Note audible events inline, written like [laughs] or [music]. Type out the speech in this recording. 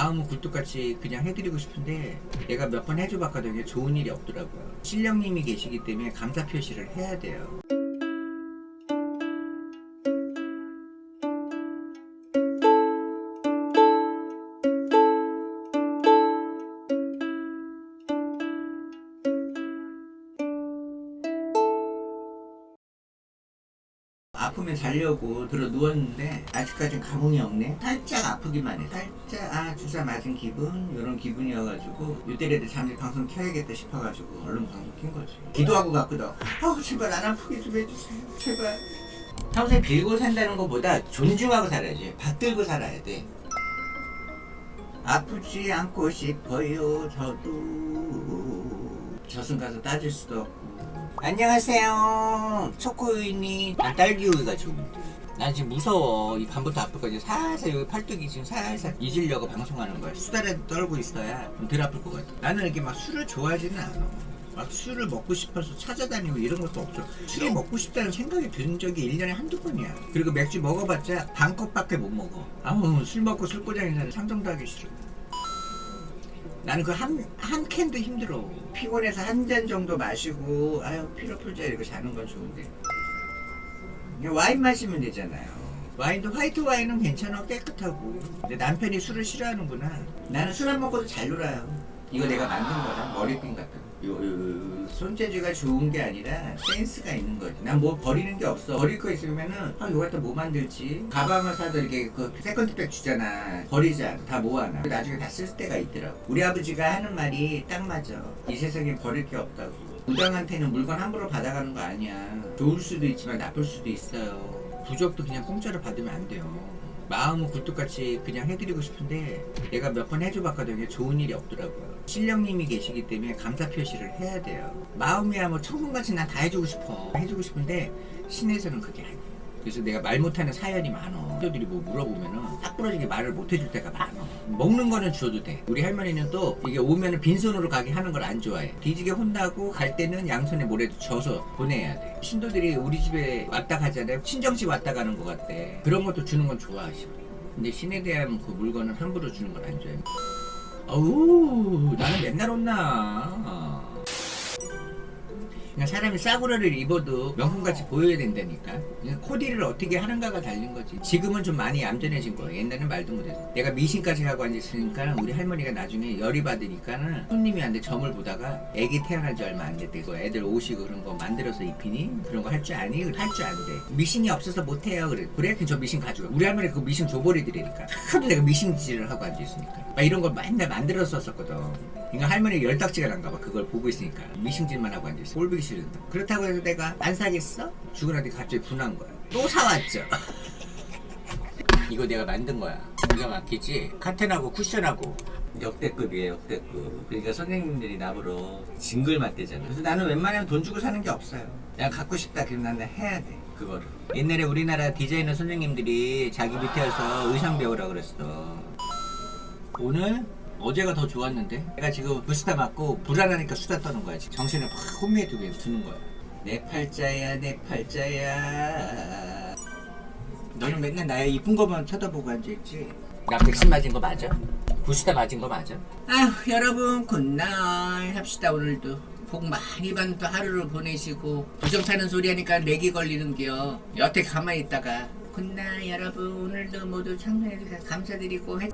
마음은 굴뚝같이 그냥 해드리고 싶은데 내가 몇 번 해줘봤거든요. 좋은 일이 없더라고요. 신령님이 계시기 때문에 감사 표시를 해야 돼요. 아프면 자려고 들어 누웠는데 아직까진 감흥이 없네. 살짝 아프기만 해. 살짝 아 주사 맞은 기분 이런 기분이어가지고 이때라도 잠시 방송 켜야겠다 싶어가지고 얼른 방송 킨 거지. 기도하고 갔거든. 아 제발 안 아프게 좀 해주세요. 제발. 평소에 빌고 산다는 것보다 존중하고 살아야지. 받들고 살아야 돼. 아프지 않고 싶어요 저도 저승 가서 따질 수도 없고. 안녕하세요. 초코우유니 난 딸기우유가 좋은데 난 지금 무서워. 이 밤부터 아플 거지. 살살 여기 팔뚝이 지금 살살 잊으려고 방송하는 거야. 수다라도 떨고 있어야 좀 덜 아플 것 같아. 나는 이렇게 막 술을 좋아하지는 않아. 막 술을 먹고 싶어서 찾아다니고 이런 것도 없죠. 술이 먹고 싶다는 생각이 든 적이 1년에 한두 번이야. 그리고 맥주 먹어봤자 반 컵밖에 못 먹어. 아우 술 먹고 술고장인 사람 상정도 하기 싫어 나는 그 한 한 캔도 힘들어. 피곤해서 한 잔 정도 마시고 아유 피로 풀자 이러고 자는 건 좋은데 그냥 와인 마시면 되잖아요. 와인도 화이트 와인은 괜찮아 깨끗하고. 근데 남편이 술을 싫어하는구나. 나는 술 안 먹어도 잘 놀아요. 이거 내가 만든 거다 머리핀 같은 거. 요, 요, 요, 손재주가 좋은 게 아니라 센스가 있는 거지. 난 뭐 버리는 게 없어. 버릴 거 있으면은 아 이거 갖다 뭐 만들지? 가방을 사도 이렇게 그 세컨드백 주잖아. 버리자. 다 모아놔. 나중에 다 쓸 때가 있더라고. 우리 아버지가 하는 말이 딱 맞아. 이 세상에 버릴 게 없다고. 무당한테는 물건 함부로 받아가는 거 아니야. 좋을 수도 있지만 나쁠 수도 있어요. 부적도 그냥 공짜로 받으면 안 돼요. 마음은 굴뚝같이 그냥 해드리고 싶은데 내가 몇 번 해줘봤거든요. 좋은 일이 없더라고요. 신령님이 계시기 때문에 감사 표시를 해야 돼요. 마음이야 뭐 천국같이 난 다 해주고 싶어. 해주고 싶은데 신에서는 그게 아니에요. 그래서 내가 말 못하는 사연이 많어. 친구들이 뭐 물어보면은 딱 부러지게 말을 못 해줄 때가 많어. 먹는 거는 줘도 돼. 우리 할머니는 또 이게 오면은 빈손으로 가게 하는 걸 안 좋아해. 뒤지게 혼나고 갈 때는 양손에 모래도 져서 보내야 돼. 신도들이 우리 집에 왔다 가잖아요. 친정집 왔다 가는 것 같대. 그런 것도 주는 건 좋아하시고. 근데 신에 대한 그 물건은 함부로 주는 건 안 좋아해. 어우, 나는 맨날 혼나. 그냥 사람이 싸구려를 입어도 명품같이 보여야 된다니까. 그냥 코디를 어떻게 하는가가 달린 거지. 지금은 좀 많이 얌전해진 거야. 옛날에는 말도 못해서. 내가 미신까지 하고 앉았으니까 우리 할머니가 나중에 열이 받으니까는 손님이 한테 점을 보다가 애기 태어난 지 얼마 안 됐대. 그 애들 옷이고 그런 거 만들어서 입히니? 그런 거 할 줄 아니? 할 줄 안 돼. 미신이 없어서 못해요. 그래. 그래? 그럼 저 미신 가져가. 우리 할머니 그 미신 줘버리더라니까. 하도 내가 미신질을 하고 앉아있으니까. 막 이런 걸 맨날 만들어서 썼거든. 그러니까 할머니 열딱지가 난가 봐. 그걸 보고 있으니까. 미신질만 하고 앉아있어. 꼴보기 싫은다. 그렇다고 해서 내가 안 사겠어? 죽으라니 갑자기 분한 거야. 또 사왔죠. [laughs] 이거 내가 만든 거야. 기가 막히지? 카텐하고 쿠션하고. 역대급이에요, 역대급. 그러니까 선생님들이 나보러 징글 맞대잖아. 그래서 나는 웬만하면 돈 주고 사는 게 없어요. 내가 갖고 싶다, 그럼 나는 해야 돼, 그거를. 옛날에 우리나라 디자이너 선생님들이 자기 밑에서 의상 배우라 그랬어. 오늘 어제가 더 좋았는데? 내가 지금 부스타 맞고 불안하니까 수다 떠는 거야 지금. 정신을 확 혼미해 두게 두는 거야. 내 팔자야 내 팔자야. 너는 맨날 나의 이쁜 것만 쳐다보고 앉아있지? 나 백신 맞은 거 맞아? 부스타 맞은 거 맞아? 아휴 여러분 굿나잇 합시다 오늘도. 복 많이 받는 또 하루를 보내시고. 부정 타는 소리 하니까 렉이 걸리는겨. 여태 가만히 있다가. 굿나잇 여러분 오늘도 모두 참여해주셔서 감사드리고 해...